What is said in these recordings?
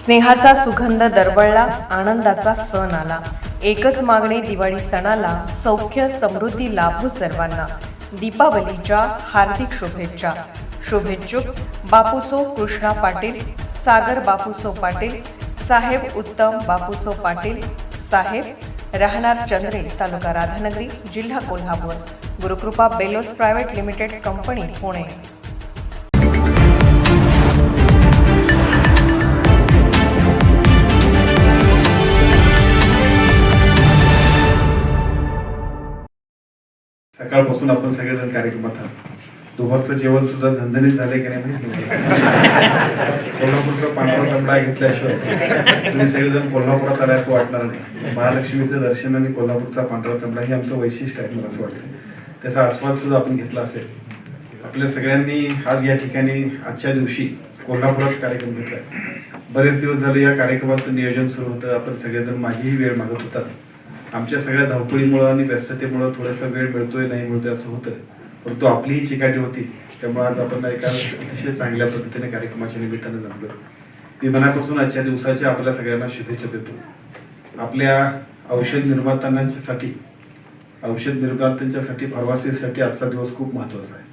स्नेहाचा सुगंध दरवळला आनंदाचा सण आला. एकच मागणी दिवाळी सणाला सौख्य समृद्धी लाभू सर्वांना. दीपावलीच्या हार्दिक शुभेच्छा. शुभेच्छुक बापूसो कृष्णा पाटील सागर बापूसो पाटील साहेब उत्तम बापूसो पाटील साहेब राहणार चंद्रे तालुका राधानगरी जिल्हा Kolhapur. Gurukrupa Bellows private limited company Pune. सकाळपासून आपण सगळेजण कार्यक्रमात आहोत. दुपारचं जेवण सुद्धा झणझणीत झाले की नाही माहिती नाही. कोल्हापूरचा पांढरा तांबडा घेतल्याशिवाय तुम्ही सगळेजण कोल्हापुरात आला असं वाटणार नाही. महालक्ष्मीचं दर्शन आणि कोल्हापूरचा पांढरा तांबडा हे आमचं वैशिष्ट्य आहे मला असं वाटतं. त्याचा आस्वाद सुद्धा आपण घेतला असेल. आपल्या सगळ्यांनी आज या ठिकाणी आजच्या दिवशी कोल्हापुरात कार्यक्रम घेतला बरेच दिवस झाले या कार्यक्रमाचं नियोजन सुरू होतं. आपण सगळेजण माझीही वेळ मागत होतात. आमच्या सगळ्या धावपळीमुळं आणि व्यस्ततेमुळं थोडासा वेळ मिळतोय नाही मिळतोय असं होतं परंतु आपलीही चिकाटी होती त्यामुळे आज आपण एका अतिशय चांगल्या पद्धतीने कार्यक्रमाच्या निमित्तानं जमलो मी मनापासून आजच्या दिवसाच्या आपल्या सगळ्यांना शुभेच्छा देतो. आपल्या औषध निर्मात्यांच्यासाठी औषध निर्मात्यांच्यासाठी फार्मासिस्टसाठी आजचा दिवस खूप महत्त्वाचा आहे.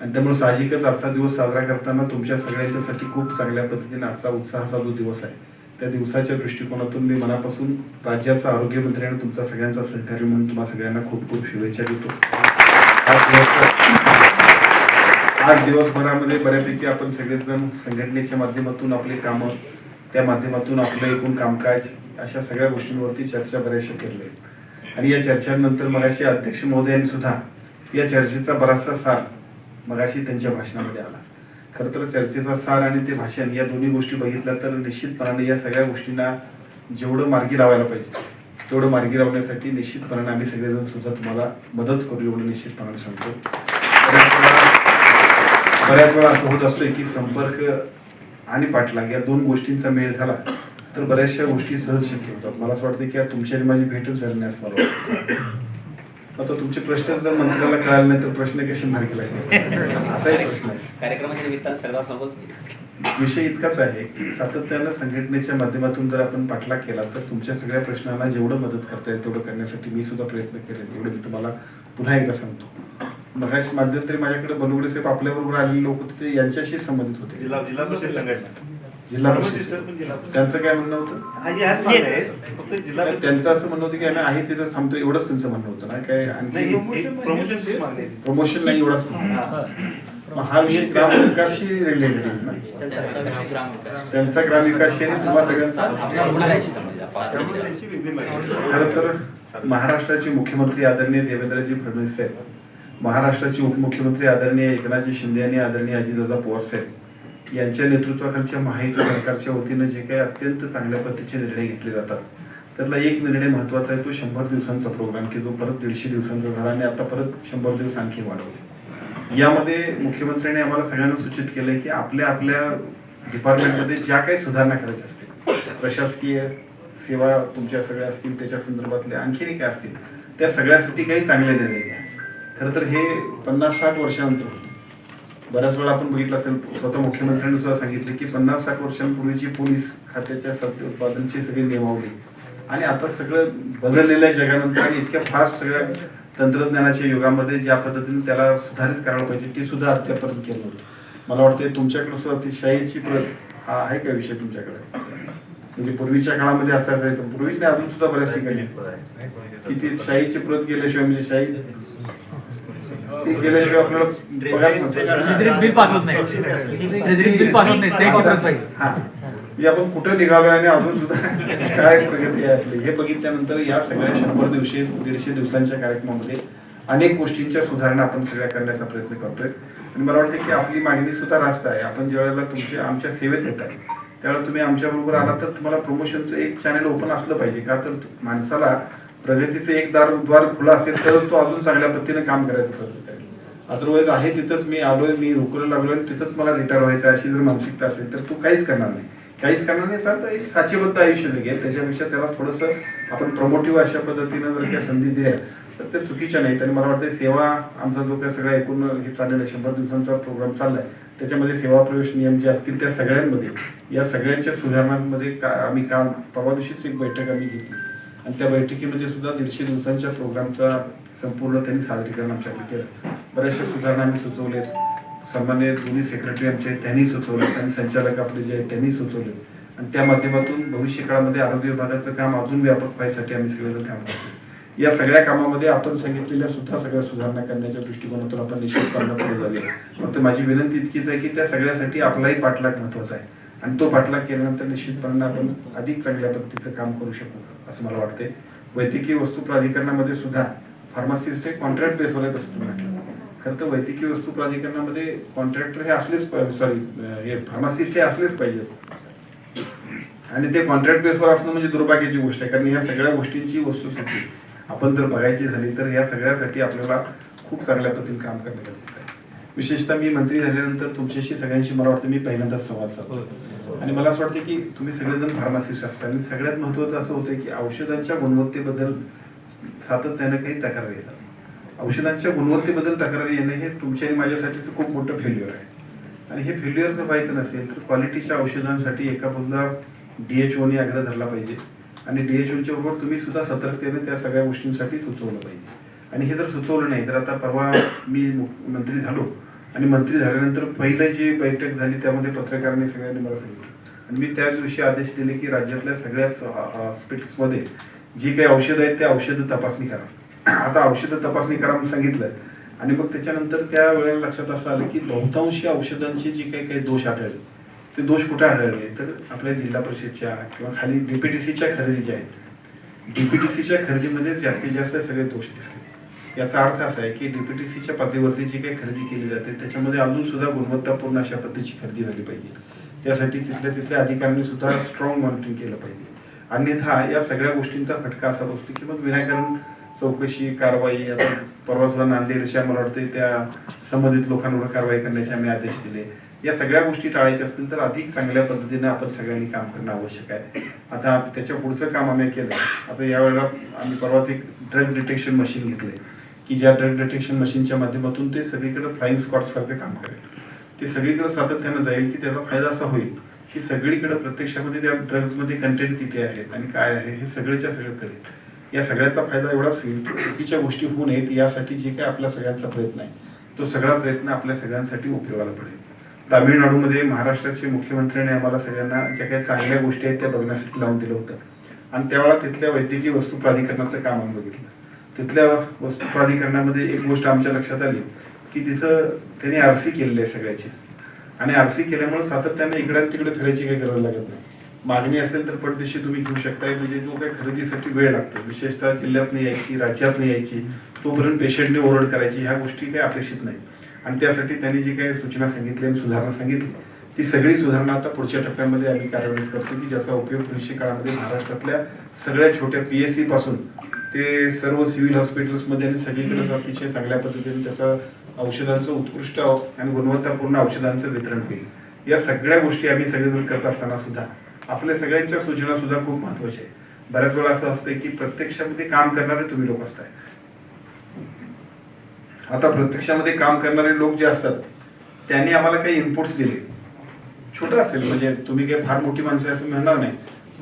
आणि त्यामुळे साहजिकच आजचा दिवस साजरा करताना तुमच्या सगळ्यांच्यासाठी खूप चांगल्या पद्धतीने आजचा उत्साहाचा जो दिवस आहे त्या दिवसाच्या दृष्टिकोनातून मी मनापासून राज्याचा आरोग्यमंत्री आणि तुमचा सगळ्यांचा सहकारी म्हणून तुम्हाला सगळ्यांना खूप खूप शुभेच्छा देतो. आज दिवसभरामध्ये बऱ्यापैकी आपण सगळेजण संघटनेच्या माध्यमातून आपले कामं त्या माध्यमातून आपलं एकूण कामकाज अशा सगळ्या गोष्टींवरती चर्चा बऱ्याचशा केल्या आणि या चर्चांनंतर मगाशी अध्यक्ष महोदयांनी सुद्धा या चर्चेचा बराचसा सार मगाशी त्यांच्या भाषणामध्ये आला. खरं तर चर्चेचा सार आणि ते भाषण या दोन्ही गोष्टी बघितल्या तर निश्चितपणाने या सगळ्या गोष्टींना जेवढं मार्गी लावायला पाहिजे तेवढं मार्गी लावण्यासाठी निश्चितपणाने आम्ही सगळेजण सुद्धा तुम्हाला मदत करू एवढं निश्चितपणाने सांगतो. बऱ्याच वेळा- असं होत असतोय की संपर्क आणि पाठलाग या दोन गोष्टींचा मेळ झाला तर बऱ्याचशा गोष्टी सहज शक्य होतात. मला असं वाटतं की तुमच्या तुमची आणि माझी भेटच झाली नाही असं मला वाटतं आता तुमचे प्रश्न जर मंत्र्याला कळाले नाही तर प्रश्न कसे मार्गी लागले? प्रश्न आहे. कार्यक्रमाच्या निमित्तानं सर्वांसोबत विषय इतकाच आहे की सातत्यानं संघटनेच्या माध्यमातून जर आपण पाठलाग केला तर तुमच्या सगळ्या प्रश्नांना जेवढं मदत करता येईल तेवढं करण्यासाठी मी सुद्धा प्रयत्न करेन. एवढं मी तुम्हाला पुन्हा एकदा सांगतो. मगाशी मध्यंतरी माझ्याकडे बलुगडे साहेब आपल्याबरोबर आलेले लोक होते यांच्याशी संबंधित होते. जिल्हा जिल्हा परिषद संघटना. जिल्हा परिषद पण जिल्हा परिषद. त्यांचं काय म्हणणं होतं त्यांचं असं म्हणणं होतं की आम्ही आहे तिथं थांबतो एवढंच त्यांचं म्हणणं होतं ना काय नाही, आणखी. प्रमोशन नाही एवढंच. हा. विषय ग्रामविकासशी रिलेटेड त्यांचा ग्रामविकासशी आणि तुम्हा सगळ्यांचा त्यामुळे त्यांची वेगळी माहिती आहे. खरं तर महाराष्ट्राचे मुख्यमंत्री आदरणीय देवेंद्रजी फडणवीस साहेब महाराष्ट्राचे उपमुख्यमंत्री आदरणीय एकनाथजी शिंदे आणि आदरणीय अजितदादा पवार साहेब यांच्या नेतृत्वाखालच्या महायुती सरकारच्या वतीनं जे काही अत्यंत चांगल्या पद्धतीचे निर्णय घेतले जातात त्यातला एक निर्णय महत्त्वाचा आहे तो शंभर दिवसांचा प्रोग्राम की जो परत दीडशे दिवसांचा झाला आणि आता परत शंभर दिवस आणखी वाढवले. यामध्ये मुख्यमंत्र्यांनी आम्हाला सगळ्यांना सूचित केलंय की आपल्या आपल्या डिपार्टमेंटमध्ये ज्या काही सुधारणा करायच्या असतील प्रशासकीय सेवा तुमच्या सगळ्या असतील त्याच्या संदर्भातल्या आणखीनही काय असतील त्या सगळ्यासाठी काही चांगले निर्णय घ्या. खरं तर हे पन्नास साठ वर्षानंतर होतं. बऱ्याच वेळा आपण बघितलं असेल स्वतः मुख्यमंत्र्यांनी सुद्धा सांगितले की पन्नास साठ वर्षांपूर्वीची पोलीस खात्याच्या सत्य उत्पादनची सगळी नियमावली. आणि आता सगळं बदललेल्या जगानंतर आणि इतक्या फास्ट सगळ्या तंत्रज्ञानाच्या युगामध्ये ज्या पद्धतीने त्याला सुधारित करायला पाहिजे ती सुद्धा अद्यापर्यंत केलं होतं. मला वाटतं तुमच्याकडे सुद्धा ती शाहीची प्रत हा आहे का विषय तुमच्याकडे? म्हणजे पूर्वीच्या काळामध्ये असं असायचं पूर्वीच नाही अजून सुद्धा बऱ्याच ठिकाणी. की ती शाहीची प्रत केल्याशिवाय म्हणजे शाही ती केल्याशिवाय आपल्याला पगार नसतो. ट्रेझरीत बिल पास होत नाही. ट्रेझरीत बिल पास होत नाही. सही चित्रच पाहिजे हा. म्हणजे आपण कुठं निघालोय आणि अजून सुद्धा काय प्रगती आहे आपली हे बघितल्यानंतर या सगळ्या शंभर दिवशी दीडशे दिवसांच्या कार्यक्रमामध्ये अनेक गोष्टींच्या सुधारणा आपण सगळ्या करण्याचा प्रयत्न करतोय. आणि मला वाटतं की आपली मागणी सुद्धा रास्त आहे. आपण ज्या वेळेला तुमच्या आमच्या सेवेत येत आहे त्यावेळेला तुम्ही आमच्या बरोबर आला तर तुम्हाला प्रमोशनचं एक चॅनल ओपन असलं पाहिजे का? तर माणसाला प्रगतीचं एक दार द्वार खुला असेल तरच तो अजून चांगल्या पद्धतीने काम करायचं करेल अदरवाईज आहे तिथंच मी आलोय मी उकरू लागलो आणि तिथंच मला रिटायर व्हायचं अशी जर मानसिकता असेल तर तू काहीच करणार नाही. काहीच करणार नाही चालतं एक साचेबद्ध आयुष्य जगेल त्याच्यापेक्षा त्याला थोडंसं आपण प्रमोटिव्ह अशा पद्धतीनं जर काही संधी दिल्या तर ते चुकीच्या नाहीत. आणि मला वाटतं सेवा आमचा जो काही सगळा एकूण हे चाललेला आहे, शंभर दिवसांचा प्रोग्राम चाललाय त्याच्यामध्ये सेवा प्रवेश नियम जे असतील त्या सगळ्यांमध्ये या सगळ्यांच्या सुधारणांमध्ये का आम्ही काल परवा दिवशीच एक बैठक आम्ही घेतली. आणि त्या बैठकीमध्ये सुद्धा दीडशे दिवसांच्या प्रोग्रामचा संपूर्ण त्यांनी सादरीकरण आमच्याकडे केलं. बऱ्याचशा सुधारणा आम्ही सुचवलेत सामान्य दोन्ही सेक्रेटरी आमचे त्यांनी सुचवले. आणि संचालक आपले जे आहेत त्यांनी सुचवले. आणि त्या माध्यमातून भविष्य काळामध्ये आरोग्य विभागाचं काम अजून व्यापक व्हायसाठी आम्ही सगळेजण काम करतो या सगळ्या कामामध्ये आपण सांगितलेल्या सुद्धा सगळ्या सुधारणा करण्याच्या दृष्टिकोनातून आपण निश्चितपणे पुढे झाले फक्त माझी विनंती इतकीच आहे की त्या सगळ्यासाठी आपलाही पाठलाग महत्त्वाचा आहे. आणि तो पाठलाग केल्यानंतर निश्चितपणे आपण अधिक चांगल्या पद्धतीचं काम करू शकू असं मला वाटते वैद्यकीय वस्तू प्राधिकरणामध्ये सुद्धा फार्मासिस्ट हे कॉन्ट्रॅक्ट बेसवर आहेत असं तुम्ही म्हटलं. खरं तर वैद्यकीय वस्तू प्राधिकरणामध्ये कॉन्ट्रॅक्टर हे असलेच सॉरी हे फार्मासिस्ट हे असलेच पाहिजेत आणि ते कॉन्ट्रॅक्ट बेसवर असणं म्हणजे दुर्भाग्याची गोष्ट आहे. कारण ह्या सगळ्या गोष्टींची वस्तुस्थिती आपण जर बघायची झाली तर या सगळ्यासाठी आपल्याला खूप चांगल्या पद्धतीने काम करणं गरजेचं आहे. विशेषतः मी मंत्री झाल्यानंतर तुमच्याशी सगळ्यांशी मला वाटतं मी पहिल्यांदाच संवाद साधतो आणि मला असं वाटतं की तुम्ही सगळेजण फार्मासिस्ट असता. आणि सगळ्यात महत्वाचं असं होतं की औषधांच्या गुणवत्तेबद्दल सातत्यानं काही तक्रार येतात. औषधांच्या गुणवत्तेबद्दल तक्रार येणे हे तुमच्या आणि माझ्यासाठीचं खूप मोठं फेल्युअर आहे. आणि हे फेल्युअर जर व्हायचं नसेल तर क्वालिटीच्या औषधांसाठी एका बाजूला ओने आग्रह धरला पाहिजे. आणि डी एच ओच्या बरोबर तुम्ही सुद्धा सतर्कतेने त्या सगळ्या गोष्टींसाठी सुचवलं पाहिजे. आणि हे जर सुचवलं नाही तर आता परवा मी मंत्री झालो आणि मंत्री झाल्यानंतर पहिलं जी बैठक झाली त्यामध्ये पत्रकारांनी सगळ्यांनी मला सांगितलं. आणि मी त्याच दिवशी आदेश दिले की राज्यातल्या सगळ्याच हॉस्पिटल्समध्ये जी काही औषधं आहेत त्या औषधं तपासणी करा. आता औषधं तपासणी करा म्हणून सांगितलं. आणि मग त्याच्यानंतर त्या वेळेला लक्षात असं आलं की बहुतांशी औषधांचे जे काही काही दोष आढळले ते दोष कुठे आढळले? तर आपल्या जिल्हा परिषदच्या किंवा खाली डीपीटीसीच्या खरेदी ज्या आहेत डीपीटीसीच्या खरेदीमध्ये जास्तीत जास्त सगळे दोष दिसले. याचा अर्थ असा आहे की डीपीटीसीच्या पातळीवरती जी काही खरेदी केली जाते त्याच्यामध्ये अजून सुद्धा गुणवत्तापूर्ण अशा पद्धतीची खरेदी झाली पाहिजे. त्यासाठी तिथल्या तिथल्या अधिकाऱ्यांनी सुद्धा स्ट्रॉंग मॉनिटरिंग केलं पाहिजे. अन्यथा या सगळ्या गोष्टींचा फटका असा बसतो की मग विनाकारण चौकशी कारवाई आता परवा सुद्धा नांदेडच्या मला वाटते त्या संबंधित लोकांवर कारवाई करण्याचे आम्ही आदेश दिले. या सगळ्या गोष्टी टाळायच्या असतील तर अधिक चांगल्या पद्धतीने आपण सगळ्यांनी काम करणं आवश्यक आहे. आता त्याच्या पुढचं काम आम्ही केलं. आता यावेळेला आम्ही परवाच एक ड्रग डिटेक्शन मशीन घेतले की ज्या ड्रग डिटेक्शन मशीनच्या माध्यमातून ते सगळीकडे फ्लाईंग स्कॉट्ससारखं काम करेल. ते सगळीकडे सातत्यानं जाईल की त्याचा फायदा असा होईल की सगळीकडे प्रत्यक्षामध्ये त्या ड्रग्समध्ये कंटेंट किती आहेत आणि काय आहे हे सगळेच्या सगळं कळेल या सगळ्याचा फायदा एवढाच होईल चुकीच्या गोष्टी होऊ नयेत यासाठी जे काही आपल्या सगळ्यांचा प्रयत्न आहे तो सगळा प्रयत्न आपल्या सगळ्यांसाठी उपयोगाला पडेल. तामिळनाडूमध्ये महाराष्ट्राचे मुख्यमंत्र्यांनी आम्हाला सगळ्यांना ज्या काही चांगल्या गोष्टी आहेत त्या बघण्यासाठी लावून दिलं होतं. आणि त्यावेळेला तिथल्या वैद्यकीय वस्तू प्राधिकरणाचं काम आम्ही बघितलं. तिथल्या वस्तू प्राधिकरणामध्ये एक गोष्ट आमच्या लक्षात आली की तिथं त्यांनी आरसी केलेली आहे सगळ्याचीच. आणि आरसी केल्यामुळे सातत्याने इकडे तिकडे फिरायची काही गरज लागत नाही. मागणी असेल तर परदेशी तुम्ही घेऊ शकताय. म्हणजे जो काही खरेदीसाठी वेळ लागतो विशेषतः जिल्ह्यातनं यायची राज्यातनं यायची तोपर्यंत पेशंटने ओरड करायची ह्या गोष्टी काही अपेक्षित नाही आणि त्यासाठी त्यांनी जी काही सूचना सांगितली आणि सुधारणा सांगितली ती सगळी सुधारणा आता पुढच्या टप्प्यामध्ये आम्ही कार्यान्वित करतो की ज्याचा उपयोग कृषी काळामध्ये महाराष्ट्रातल्या सगळ्या छोट्या पी एसपासून ते सर्व सिव्हिल हॉस्पिटल्समध्ये आणि सगळीकडेच अतिशय चांगल्या पद्धतीने त्याचा औषधांचं उत्कृष्ट आणि गुणवत्तापूर्ण औषधांचं वितरण होईल या सगळ्या गोष्टी आम्ही सगळेजण करत असताना सुद्धा आपल्या सगळ्यांच्या सूचना सुद्धा खूप महत्त्वाच्या आहेत. बऱ्याच वेळा असं असतं की प्रत्यक्षामध्ये काम करणारे तुम्ही लोक असताय. आता प्रत्यक्षामध्ये काम करणारे लोक जे असतात त्यांनी आम्हाला काही इनपुट्स दिले. छोटं असेल म्हणजे तुम्ही काही फार मोठी माणसं असं म्हणणार नाही.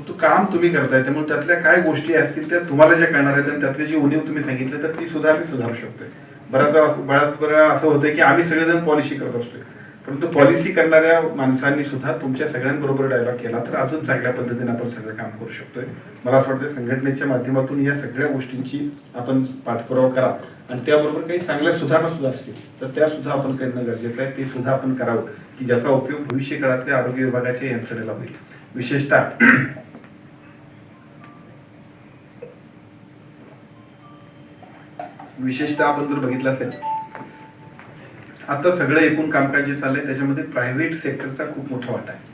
तो काम तुम्ही करताय त्यामुळे त्यातल्या काय गोष्टी असतील त्या तुम्हाला ज्या करणार आहेत आणि त्यातले जी उणीव तुम्ही सांगितले तर ती सुधारली सुधारू शकतोय बऱ्याच बऱ्याच वेळा असं होतं की आम्ही सगळेजण पॉलिसी करत असतोय. परंतु पॉलिसी करणाऱ्या माणसांनी सुद्धा तुमच्या सगळ्यांबरोबर डायलॉग केला तर अजून चांगल्या पद्धतीने आपण सगळं काम करू शकतोय. मला असं वाटतं संघटनेच्या माध्यमातून या सगळ्या गोष्टींची आपण पाठपुरावा करा. आणि त्याबरोबर काही चांगल्या सुधारणा सुद्धा असतील तर त्या सुद्धा आपण करणं गरजेचं आहे. ते सुद्धा आपण करावं की ज्याचा उपयोग भविष्य काळातल्या आरोग्य विभागाच्या यंत्रणेला होईल. विशेषतः विशेषतः आपण जर बघितलं असेल आता सगळं एकूण कामकाज जे चाललंय त्याच्यामध्ये प्रायव्हेट सेक्टरचा खूप मोठा वाटा आहे.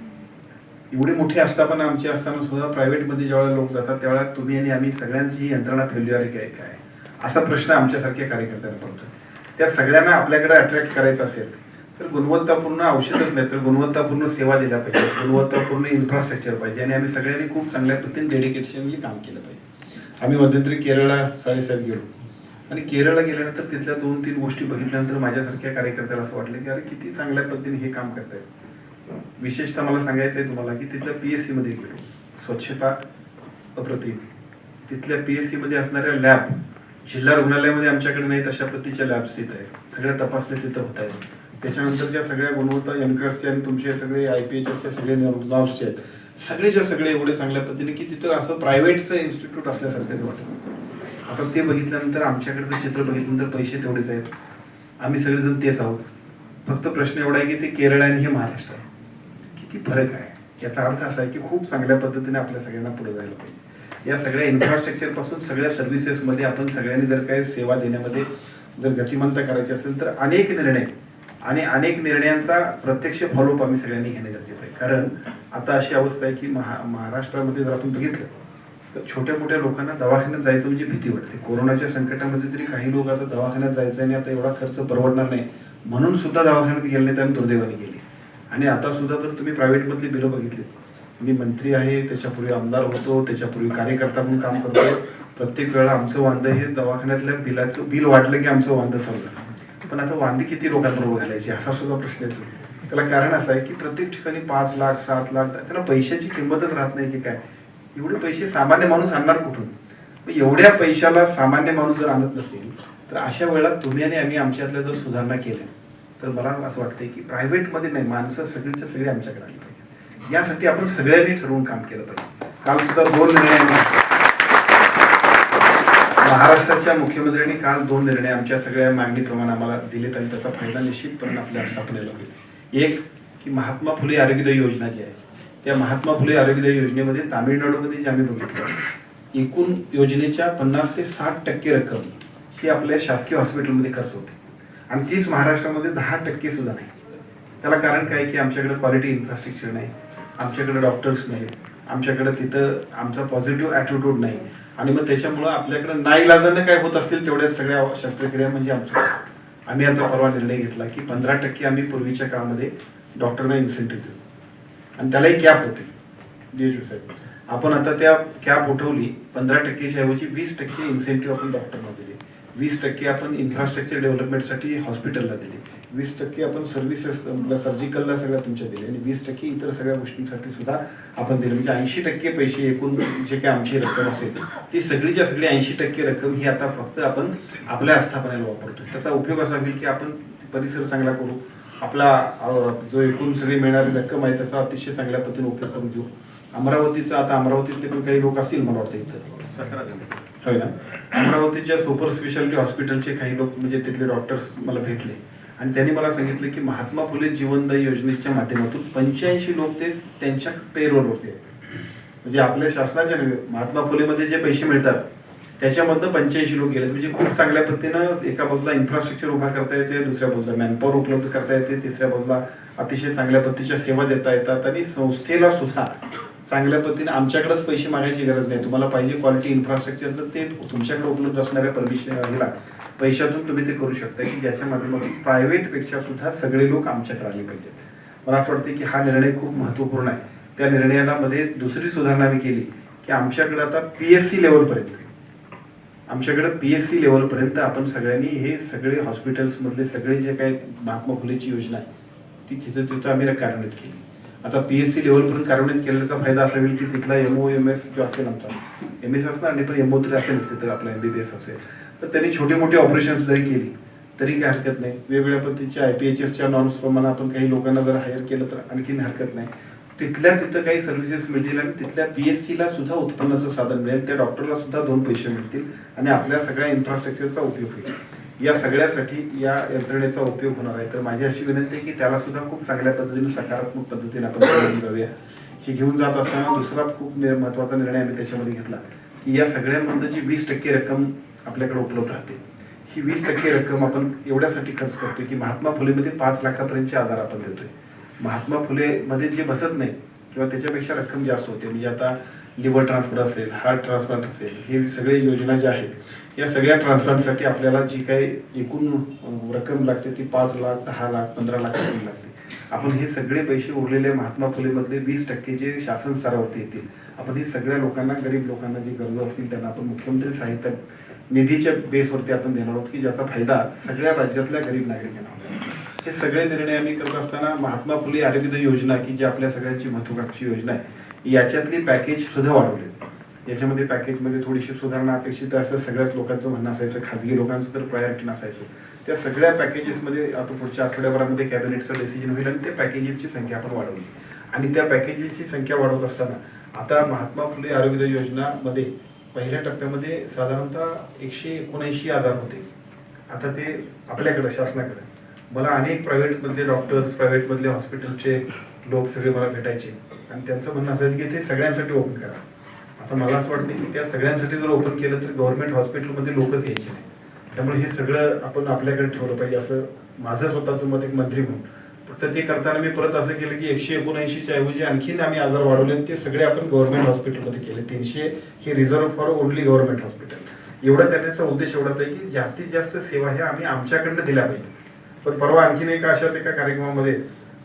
एवढी मोठी आस्थापना आमची असताना सुद्धा प्रायव्हेटमध्ये ज्यावेळेला लोक जातात त्यावेळेला तुम्ही आणि आम्ही सगळ्यांची ही यंत्रणा फेल्युअर आहे काय काय? असा प्रश्न आमच्यासारख्या कार्यकर्त्यांना पडतो त्या सगळ्यांना आपल्याकडे अट्रॅक्ट करायचं असेल तर गुणवत्तापूर्ण औषधच नाही तर गुणवत्तापूर्ण सेवा दिल्या पाहिजे गुणवत्तापूर्ण इन्फ्रास्ट्रक्चर पाहिजे. आणि आम्ही सगळ्यांनी खूप चांगल्या पद्धतीने डेडिकेशनली काम केलं पाहिजे. आम्ही मध्यंतरी केरळला साडेसाहेब गेलो. आणि केरळला गेल्यानंतर तिथल्या दोन तीन गोष्टी बघितल्यानंतर माझ्यासारख्या कार्यकर्त्याला असं वाटलं की अरे किती चांगल्या पद्धतीने हे काम करतायत. विशेषतः मला सांगायचं आहे तुम्हाला की तिथल्या पी एस सीमध्ये गेलो. स्वच्छता अप्रतिम. तिथल्या पी एस सीमध्ये असणाऱ्या लॅब जिल्हा रुग्णालयामध्ये आमच्याकडे नाहीत अशा पद्धतीच्या लॅब्स तिथं आहेत. सगळ्या तपासण्या तिथं होत आहेत. त्याच्यानंतरच्या सगळ्या गुणवत्ता एनक्रसचे आणि तुमचे सगळे आय पी एचच्या सगळे नॉर्म्सचे आहेत सगळेच्या सगळे एवढे चांगल्या पद्धतीने की तिथं असं प्रायव्हेटचं इन्स्टिट्यूट असल्यासारखं वाटतं. आता ते बघितल्यानंतर आमच्याकडचं चित्र बघितल्यानंतर पैसे तेवढेच आहेत. आम्ही सगळेजण तेच आहोत. फक्त प्रश्न एवढा आहे की ते केरळ आणि हे महाराष्ट्र आहे. किती फरक आहे? याचा अर्थ असा आहे की खूप चांगल्या पद्धतीने आपल्या सगळ्यांना पुढे जायला पाहिजे. या सगळ्या इन्फ्रास्ट्रक्चरपासून सगळ्या सर्व्हिसेसमध्ये आपण सगळ्यांनी जर काही सेवा देण्यामध्ये जर गतिमंत करायची असेल तर अनेक निर्णय आणि अनेक निर्णयांचा प्रत्यक्ष फॉलोअप आम्ही सगळ्यांनी घेणे गरजेचं आहे. कारण आता अशी अवस्था आहे की महा महाराष्ट्रामध्ये जर आपण बघितलं तर छोट्या मोठ्या लोकांना दवाखान्यात जायचं म्हणजे भीती वाटते. कोरोनाच्या संकटामध्ये तरी काही लोक आता दवाखान्यात जायचं आणि आता एवढा खर्च परवडणार नाही. म्हणून सुद्धा दवाखान्यात गेले नाही आणि दुर्दैवाने गेले. आणि आता सुद्धा तर तुम्ही प्रायव्हेटमधली बिलं बघितली मी मंत्री आहे त्याच्यापूर्वी आमदार होतो त्याच्यापूर्वी कार्यकर्ता म्हणून काम करतो. प्रत्येक वेळा आमचं वांद हे दवाखान्यातल्या बिलाचं बिल वाढलं की आमचं वांद समजा पण आता वांदे किती लोकांबरोबर घालायची असा सुद्धा प्रश्न येतो. त्याला कारण असं आहे की प्रत्येक ठिकाणी पाच लाख सात लाख त्याला पैशाची किंमतच राहत नाही की काय. एवढे पैसे सामान्य माणूस आणणार कुठून? एवढ्या पैशाला सामान्य माणूस जर आणत नसेल तर अशा वेळेला तुम्ही आणि आम्ही आमच्यातल्या जर सुधारणा केल्या तर मला असं वाटतंय की प्रायव्हेटमध्ये नाही माणसं सगळीच्या सगळी आमच्याकडे आली पाहिजे यासाठी आपण सगळ्यांनी ठरवून काम केलं पाहिजे. काल सुद्धा दोन निर्णय महाराष्ट्राच्या मुख्यमंत्र्यांनी काल दोन निर्णय आमच्या सगळ्या मागणीप्रमाणे आम्हाला दिलेत आणि त्याचा फायदा निश्चितपणे आपल्या स्थापनेला होईल. एक की महात्मा फुले आरोग्योदय योजना जी आहे त्या महात्मा फुले आरोग्यदायी योजनेमध्ये तामिळनाडूमध्ये जे आम्ही बघितलं एकूण योजनेच्या पन्नास ते साठ टक्के रक्कम ही आपल्या शासकीय हॉस्पिटलमध्ये खर्च होते. आणि तीच महाराष्ट्रामध्ये दहा टक्के सुद्धा नाही. त्याला कारण काय की आमच्याकडे क्वालिटी इन्फ्रास्ट्रक्चर नाही आमच्याकडे डॉक्टर्स नाही आमच्याकडे तिथं आमचा पॉझिटिव्ह ॲटिट्यूड नाही. आणि मग त्याच्यामुळं आपल्याकडे नाईलाजानं काय होत असतील तेवढ्या सगळ्या शस्त्रक्रिया म्हणजे आमचं आम्ही आता परवा निर्णय घेतला की पंधरा टक्के आम्ही पूर्वीच्या काळामध्ये डॉक्टरना इन्सेंटिव्ह देऊ आणि त्यालाही कॅप होते डीएचओ साहेब. आपण आता त्या कॅप उठवली पंधरा टक्केच्या ऐवजी वीस टक्के इन्सेंटिव्ह आपण डॉक्टरना दिले. वीस टक्के आपण इन्फ्रास्ट्रक्चर डेव्हलपमेंटसाठी हॉस्पिटलला दिले. वीस टक्के आपण सर्व्हिसेस सर्जिकलला सगळ्या तुमच्या दिले आणि वीस टक्के इतर सगळ्या गोष्टींसाठी सुद्धा आपण दिले. म्हणजे ऐंशी टक्के पैसे एकूण जे काही आमची रक्कम असेल ती सगळीच्या सगळी ऐंशी टक्के रक्कम ही आता फक्त आपण आपल्या आस्थापनेला वापरतो त्याचा उपयोग असा होईल की आपण परिसर चांगला करू आपला जो एकूण सगळी मिळणारी रक्कम आहे त्याचा अतिशय चांगल्या पद्धतीने उपयोग करून घेऊ. अमरावतीचा आता अमरावतीतले पण काही लोक असतील मला वाटतं इथं. सतरा जण. होय ना? अमरावतीच्या सुपर स्पेशालिटी हॉस्पिटलचे काही लोक म्हणजे तिथले डॉक्टर्स मला भेटले. आणि त्यांनी मला सांगितलं की महात्मा फुले जीवनदायी योजनेच्या माध्यमातून पंच्याऐंशी लोक ते त्यांच्या पेरोलवरती आहेत. म्हणजे आपल्या शासनाच्या महात्मा फुलेमध्ये जे पैसे मिळतात त्याच्यामधनं पंच्याऐंशी लोक गेले म्हणजे खूप चांगल्या पद्धतीनं एका बाजूला इन्फ्रास्ट्रक्चर उभा करता येते दुसऱ्या बाजूला मॅनपॉवर उपलब्ध करता येते तिसऱ्या बाजूला अतिशय चांगल्या पद्धतीच्या सेवा देता येतात आणि संस्थेला सुद्धा चांगल्या पद्धतीने आमच्याकडेच पैसे मागायची गरज नाही. तुम्हाला पाहिजे क्वालिटी इन्फ्रास्ट्रक्चर तर ते तुमच्याकडे उपलब्ध असणाऱ्या परमिशनला पैशातून तुम्ही ते करू शकता की ज्याच्या माध्यमातून प्रायव्हेटपेक्षा सुद्धा सगळे लोक आमच्याकडे आले पाहिजेत. मला असं वाटतं की हा निर्णय खूप महत्त्वपूर्ण आहे. त्या निर्णयामध्ये दुसरी सुधारणा मी केली की आमच्याकडे आता पी एस सी लेवलपर्यंत आमच्याकडे पी एस सी लेवलपर्यंत आपण सगळ्यांनी हे सगळे हॉस्पिटल्स मधले सगळे जे काही महात्मा फुलेची योजना आहे ती तिथं तिथं आम्ही कार्यान्वित केली. आता पी एस सी लेवलपर्यंत कार्यान्वित केल्याचा फायदा असा होईल की तिथला एम ओ एम एस जो असेल आमचा एम एस असणार नाही पण एम ओ तरी असेलच तिथं आपला एम बी बी एस असेल. तर त्यांनी छोटे मोठे ऑपरेशन्स जरी केली तरी काही हरकत नाही. वेगवेगळ्या पद्धतीच्या आय पी एच एसच्या नॉर्म्स प्रमाणे आपण काही लोकांना जर हायर केलं तर आणखीन हरकत नाही. तिथल्या तिथं काही सर्व्हिसेस मिळतील आणि तिथल्या पी सीला सुद्धा उत्पन्नाचं साधन मिळेल. त्या डॉक्टरला सुद्धा दोन पैसे मिळतील आणि आपल्या सगळ्या इन्फ्रास्ट्रक्चरचा उपयोग होईल. या सगळ्यासाठी या यंत्रणेचा उपयोग होणार आहे. तर माझी अशी विनंती आहे की त्याला सुद्धा खूप चांगल्या पद्धतीने सकारात्मक पद्धतीने आपण घेऊन जाऊया. हे घेऊन जात असताना दुसरा खूप महत्त्वाचा निर्णय आम्ही त्याच्यामध्ये घेतला की या सगळ्यांमध्ये जी वीस टक्के रक्कम आपल्याकडे उपलब्ध राहते. ही वीस टक्के रक्कम आपण एवढ्यासाठी खर्च करतोय की महात्मा फुलेमध्ये पाच लाखापर्यंतचे आधार आपण देतोय. महात्मा फुले मध्ये जे बसत नाही किंवा त्याच्यापेक्षा रक्कम जास्त होते म्हणजे आता लिव्हर ट्रान्सफर असेल हार्ट ट्रान्सप्लांट असेल हे सगळे योजना ज्या आहेत या सगळ्या ट्रान्सप्लांटसाठी आपल्याला जी काही एकूण रक्कम लागते ती पाच लाख दहा लाख पंधरा लाख रक्कम लागते. आपण हे सगळे पैसे उरलेले महात्मा फुलेमधले वीस टक्के जे शासन स्तरावरती येतील आपण हे सगळ्या लोकांना गरीब लोकांना जे गरजू असतील त्यांना आपण मुख्यमंत्री साहित्य निधीच्या बेसवरती आपण देणार आहोत की ज्याचा फायदा सगळ्या राज्यातल्या गरीब नागरिकांना होणार हे सगळे निर्णय आम्ही करत असताना महात्मा फुले आरोग्य योजना की जी आपल्या सगळ्यांची महत्वाकांक्षी योजना आहे याच्यातली पॅकेज सुद्धा वाढवले याच्यामध्ये पॅकेजमध्ये थोडीशी सुधारणा अपेक्षित असं सगळ्याच लोकांचं म्हणणं असायचं खाजगी लोकांचं तर प्रायोरिटी नसायचं त्या सगळ्या पॅकेजेसमध्ये आता पुढच्या आठवड्याभरामध्ये कॅबिनेटचं डिसिजन होईल आणि त्या पॅकेजेसची संख्या आपण वाढवली. आणि त्या पॅकेजेसची संख्या वाढवत असताना आता महात्मा फुले आरोग्य योजनामध्ये पहिल्या टप्प्यामध्ये साधारणतः एकशे एकोणऐंशी आधार होते. आता ते आपल्याकडे शासनाकडे. मला अनेक प्रायव्हेटमधले डॉक्टर्स प्रायव्हेटमधले हॉस्पिटलचे लोक सगळे मला भेटायचे. आणि त्यांचं म्हणणं असायचं की ते सगळ्यांसाठी ओपन करा. आता मला असं वाटतं की त्या सगळ्यांसाठी जर ओपन केलं तर गव्हर्नमेंट हॉस्पिटलमध्ये लोकच यायचे नाही. त्यामुळे हे सगळं आपण आपल्याकडे ठेवलं पाहिजे असं माझं स्वतःचं मत एक मंत्री म्हणून. फक्त ते करताना मी परत असं केलं की एकशे एकोणऐंशीच्या ऐवजी आणखीन आम्ही आजार वाढवले आणि ते सगळे आपण गव्हर्नमेंट हॉस्पिटलमध्ये केले. तीनशे हे reserve for only government hospital एवढं करण्याचा उद्देश एवढाच आहे की जास्तीत जास्त सेवा ह्या आम्ही आमच्याकडनं दिल्या पाहिजे पण परवा आणखीन एक अशाच एका कार्यक्रमामध्ये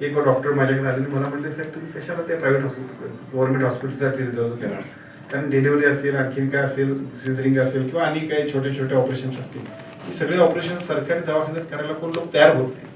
एक डॉक्टर माझ्याकडे आले मला म्हणले साहेब तुम्ही कशाला त्या प्रायव्हेट हॉस्पिटल गव्हर्नमेंट हॉस्पिटलसाठी रिझर्व केला? कारण डिलिव्हरी असेल आणखीन काय असेल सिझरिंग असेल किंवा आणि काही छोटे छोटे ऑपरेशन्स असतील. हे सगळे ऑपरेशन सरकारी दवाखान्यात करायला कोण लोक तयार होत नाही.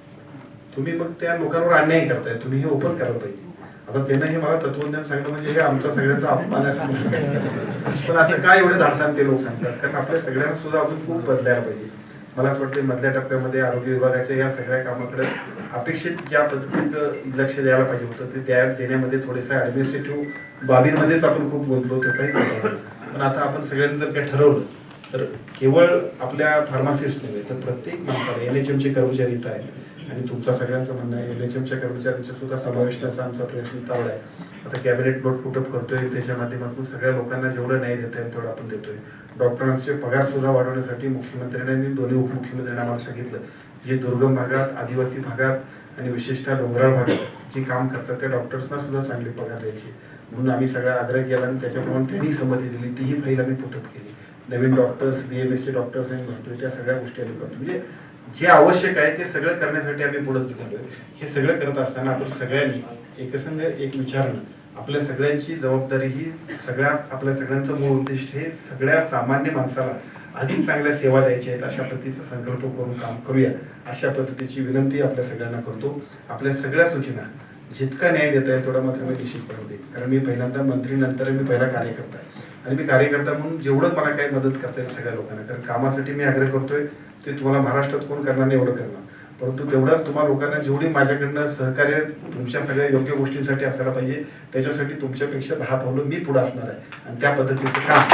तुम्ही मग त्या लोकांवर अन्याय करताय. तुम्ही हे ओपन करायला पाहिजे. आता त्यांना हे मला तत्वज्ञान सांगणं म्हणजे हे आमचा सगळ्यांचा अपमान आहे. पण असं काय एवढे धाडसान ते लोक सांगतात? कारण आपल्या सगळ्यांना सुद्धा अजून खूप बदलायला पाहिजे. मला असं वाटतं मधल्या टप्प्यामध्ये आरोग्य विभागाच्या या सगळ्या कामाकडे अपेक्षित ज्या पद्धतीचं लक्ष द्यायला पाहिजे होतं ते त्या देण्यामध्ये थोडेसे ऍडमिनिस्ट्रेटिव्ह बाबींमध्येच आपण खूप बोललो त्याचाही पण आता आपण सगळ्यांनी जर काही ठरवलं तर केवळ आपल्या फार्मासिस्ट नव्हे तर प्रत्येक माणसाला एन एच एमचे कर्मचारी आहेत. आणि तुमचा सगळ्यांचं म्हणणं आहे एल एच एमच्या कर्मचाऱ्यांच्या सुद्धा समावेश आमचा प्रयत्न चालू आहे. आता कॅबिनेट बोर्ड कुठं करतोय त्याच्या माध्यमातून सगळ्या लोकांना जेवढं न्याय देता येईल तेवढं आपण देतोय. डॉक्टरांचे पगार सुद्धा वाढवण्यासाठी मुख्यमंत्र्यांनी दोन्ही उपमुख्यमंत्र्यांनी आम्हाला सांगितलं. जे दुर्गम भागात आदिवासी भागात आणि विशेषतः डोंगराळ भागात जे काम करतात त्या डॉक्टर्सना सुद्धा चांगले पगार द्यायचे. म्हणून आम्ही सगळा आग्रह केला आणि त्याच्याप्रमाणे त्यांनी संमती दिली. तीही फाईल आम्ही पुटअप केली. नवीन डॉक्टर्स बी एम एसचे डॉक्टर्स आम्ही म्हणतोय त्या सगळ्या गोष्टी आम्ही करतो म्हणजे जे आवश्यक आहे ते सगळं करण्यासाठी आम्ही पुढे निघालोय हे सगळं करत असताना आपण सगळ्यांनी एकसंग एक विचारणं आपल्या सगळ्यांची जबाबदारी ही सगळ्या आपल्या सगळ्यांचं मूळ उद्दिष्ट हे सगळ्या सामान्य माणसाला अधिक चांगल्या सेवा द्यायच्या आहेत अशा पद्धतीचा संकल्प करून काम करूया अशा पद्धतीची विनंती आपल्या सगळ्यांना करतो. आपल्या सगळ्या सूचना जितका न्याय देता येईल तेवढा मात्र मी निश्चितपणे देईल कारण मी पहिल्यांदा मंत्री नंतर मी पहिला कार्यकर्ता आहे. आणि मी कार्यकर्ता म्हणून जेवढं मला काही मदत करता येईल सगळ्या लोकांना कारण कामासाठी मी आग्रह करतोय ते तुम्हाला महाराष्ट्रात कोण करणार नाही एवढं करणार. परंतु तेवढाच तुम्हा लोकांना जेवढी माझ्याकडनं सहकार्य तुमच्या सगळ्या योग्य गोष्टींसाठी असायला पाहिजे त्याच्यासाठी तुमच्यापेक्षा दहा पावलं मी पुढे असणार आहे. आणि त्या पद्धतीचं काम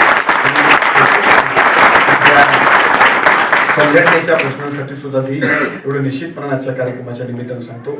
संघटनेच्या प्रश्नांसाठी सुद्धा मी एवढं निश्चितपणाच्या कार्यक्रमाच्या निमित्तानं सांगतो.